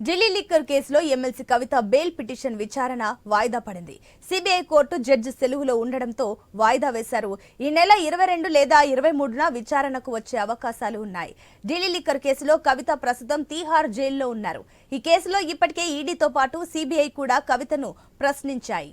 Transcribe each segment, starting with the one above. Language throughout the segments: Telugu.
ఢిల్లీ లిక్కర్ కేసులో ఎమ్మెల్సీ కవిత బెయిల్ పిటిషన్ విచారణ వాయిదా పడింది. సిబిఐ కోర్టు జడ్జి సెలవులో ఉండడంతో వాయిదా వేశారు. ఈ నెల ఇరవై రెండు లేదా ఇరవై మూడున విచారణకు వచ్చే అవకాశాలు ఉన్నాయి. ఢిల్లీ లిక్కర్ కేసులో కవిత ప్రస్తుతం తీహార్ జైల్లో ఉన్నారు. ఈ కేసులో ఇప్పటికే ఈడీతో పాటు సిబిఐ కూడా కవితను ప్రశ్నించాయి.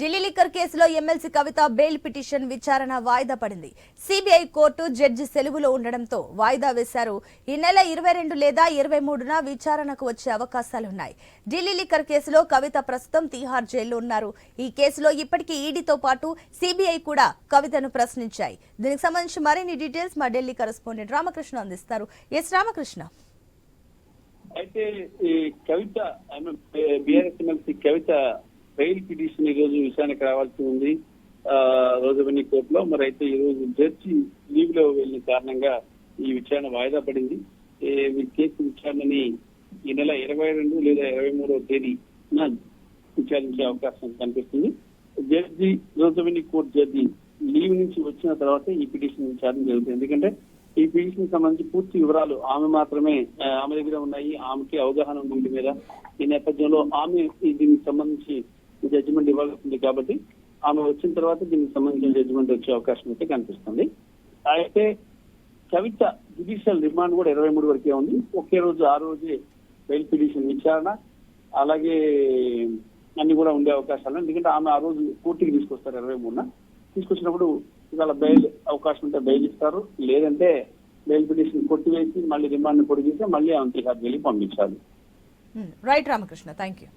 Delhi liquor కేసులో ఎమ్మెల్సీ కవిత బెయిల్ పిటిషన్ విచారణ వాయిదా పడింది. సిబిఐ కోర్టు జడ్జి సెలవులో ఉండడంతో వాయిదా వేశారు. ఈ నెల ఇరవై రెండు లేదా ఇరవై మూడున విచారణకు వచ్చే అవకాశాలున్నాయి. ఢిల్లీ లిక్కర్ కేసులో కవిత ప్రస్తుతం తీహార్ జైల్లో ఉన్నారు. ఈ కేసులో ఇప్పటికీ ఈడీతో పాటు సిబిఐ కూడా కవితను ప్రశ్నించాయి. దీనికి సంబంధించి మరిన్ని డీటెయిల్స్ మా ఢిల్లీ కరెస్పాండెంట్ రామకృష్ణ అందిస్తారు. ఎస్ రామకృష్ణ. అయితే ఈ Kavitha BRS MLC Kavitha bail petition ఈ రోజు విషయానికి రావాల్సి ఉంది. ఆ, కోర్టులో. మరి అయితే ఈ రోజు జడ్జి లీవ్లో వెళ్ళిన కారణంగా ఈ విచారణ వాయిదా పడింది. కేసు విచారణని ఈ నెల ఇరవై రెండు లేదా ఇరవై మూడవ తేదీన విచారించే అవకాశం కనిపిస్తుంది. జడ్జి రోజువని కోర్టు జడ్జి లీవ్ నుంచి వచ్చిన తర్వాత ఈ పిటిషన్ విచారణ జరుగుతుంది. ఎందుకంటే ఈ పిటిషన్ సంబంధించి పూర్తి వివరాలు ఆమె మాత్రమే ఆమె దగ్గర ఉన్నాయి. ఆమెకి అవగాహన ఉంది వీటి మీద. ఈ నేపథ్యంలో ఆమె దీనికి సంబంధించి జడ్జిమెంట్ ఇవ్వాల్సింది కాబట్టి ఆమె వచ్చిన తర్వాత దీనికి సంబంధించిన జడ్జిమెంట్ వచ్చే అవకాశం అయితే కనిపిస్తుంది. అయితే కవిత జుడిషియల్ రిమాండ్ కూడా ఇరవై మూడు వరకే ఉంది. ఒకే రోజు ఆ రోజే బెయిల్ పిటిషన్ విచారణ అలాగే అన్ని కూడా ఉండే అవకాశాలు ఎందుకంటే ఆమె ఆ రోజు కోర్టుకి తీసుకొస్తారు ఇరవై మూడున. తీసుకొచ్చినప్పుడు ఇవాళ బెయిల్ అవకాశం ఉంటే బెయిల్ ఇస్తారు. లేదంటే బెయిల్ పిటిషన్ కొట్టివేసి మళ్ళీ రిమాండ్ పొడిగిస్తే మళ్ళీ ఆమె తిహార్ జైలుకి పంపించాలి. Right Ramakrishna thank you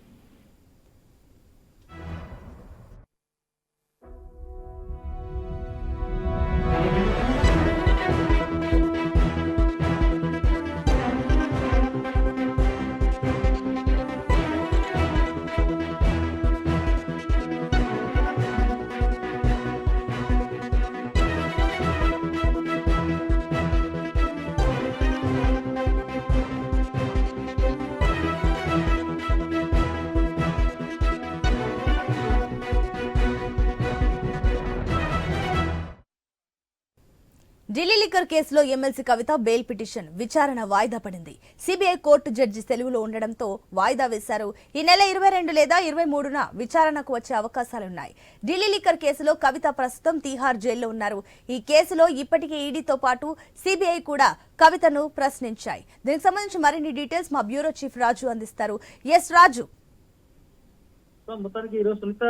Delhi liquor కేసులో ఎమ్మెల్సీ కవిత బెయిల్ పిటిషన్ విచారణ వాయిదా పడింది. సిబిఐ కోర్టు జడ్జి సెలవులో ఉండడంతో వాయిదా వేశారు. ఈ నెల ఇరవై రెండు లేదా ఇరవై మూడున విచారణకు వచ్చే అవకాశాలున్నాయి. ఢిల్లీ లిక్కర్ కేసులో కవిత ప్రస్తుతం తీహార్ జైల్లో ఉన్నారు. ఈ కేసులో ఇప్పటికే ఈడీతో పాటు సిబిఐ కూడా కవితను ప్రశ్నించాయి. దీనికి సంబంధించి మరిన్ని డీటెయిల్స్ మా బ్యూరో చీఫ్ రాజు అందిస్తారు. ఎస్ రాజు. సో మొత్తానికి ఈ రోజు సునీత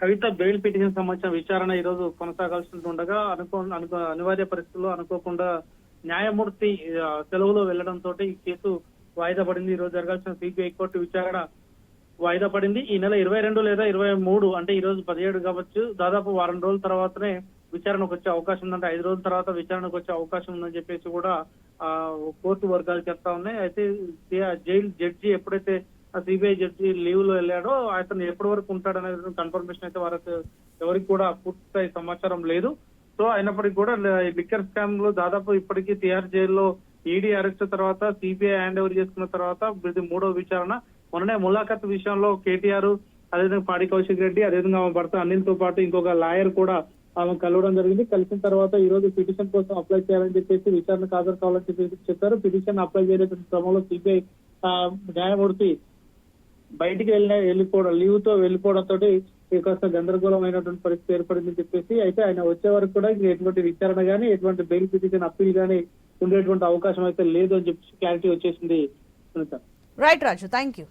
కవిత బెయిల్ పిటిషన్ సంబంధించిన విచారణ ఈ రోజు కొనసాగాల్సి ఉండగా అనుకో అనుకో అనివార్య పరిస్థితుల్లో అనుకోకుండా న్యాయమూర్తి సెలవులో వెళ్ళడంతో ఈ కేసు వాయిదా పడింది. ఈ రోజు జరగాల్సిన సిబిఐ కోర్టు విచారణ వాయిదా పడింది. ఈ నెల ఇరవై రెండు లేదా ఇరవై మూడు అంటే ఈ రోజు పదిహేడు కావచ్చు దాదాపు వారం రోజుల తర్వాతనే విచారణకు వచ్చే అవకాశం ఉందంటే. ఐదు రోజుల తర్వాత విచారణకు వచ్చే అవకాశం ఉందని చెప్పేసి కూడా ఆ కోర్టు వర్గాలు చెప్తా ఉన్నాయి. అయితే జైలు జడ్జి ఎప్పుడైతే సిబిఐ జడ్జి లీవ్లో వెళ్ళాడో అతను ఎప్పటి వరకు ఉంటాడనే కన్ఫర్మేషన్ అయితే వారికి ఎవరికి కూడా పూర్తి సమాచారం లేదు. సో అయినప్పటికీ కూడా లిక్కర్ స్కామ్లో దాదాపు ఇప్పటికీ తిహార్ జైల్లో ఈడీ అరెస్ట్ తర్వాత సిబిఐ హ్యాండ్ ఓవర్ చేసుకున్న తర్వాత ఇది మూడో విచారణ. మొన్ననే ములాఖత్ విషయంలో కేటీఆర్ అదేవిధంగా పాడి కౌశిక్ రెడ్డి అదేవిధంగా ఆమె భర్త అనిల్తో పాటు ఇంకొక లాయర్ కూడా ఆమె కలవడం జరిగింది. కలిసిన తర్వాత ఈ రోజు పిటిషన్ కోసం అప్లై చేయాలని చెప్పేసి విచారణకు హాజరు కావాలని చెప్పేసి చెప్పారు. పిటిషన్ అప్లై చేయలేటువంటి క్రమంలో సిబిఐ న్యాయమూర్తి బయటికి వెళ్ళిన వెళ్ళిపోవడం లీవ్తో వెళ్ళిపోవడంతో కాస్త గందరగోళమైనటువంటి పరిస్థితి ఏర్పడిందని చెప్పేసి అయితే ఆయన వచ్చే వరకు కూడా ఎటువంటి విచారణ గానీ ఎటువంటి బెయిల్ పిటిషన్ అప్పీల్ గానీ ఉండేటువంటి అవకాశం అయితే లేదు అని చెప్పి క్లారిటీ వచ్చేసింది. Right Raju thank you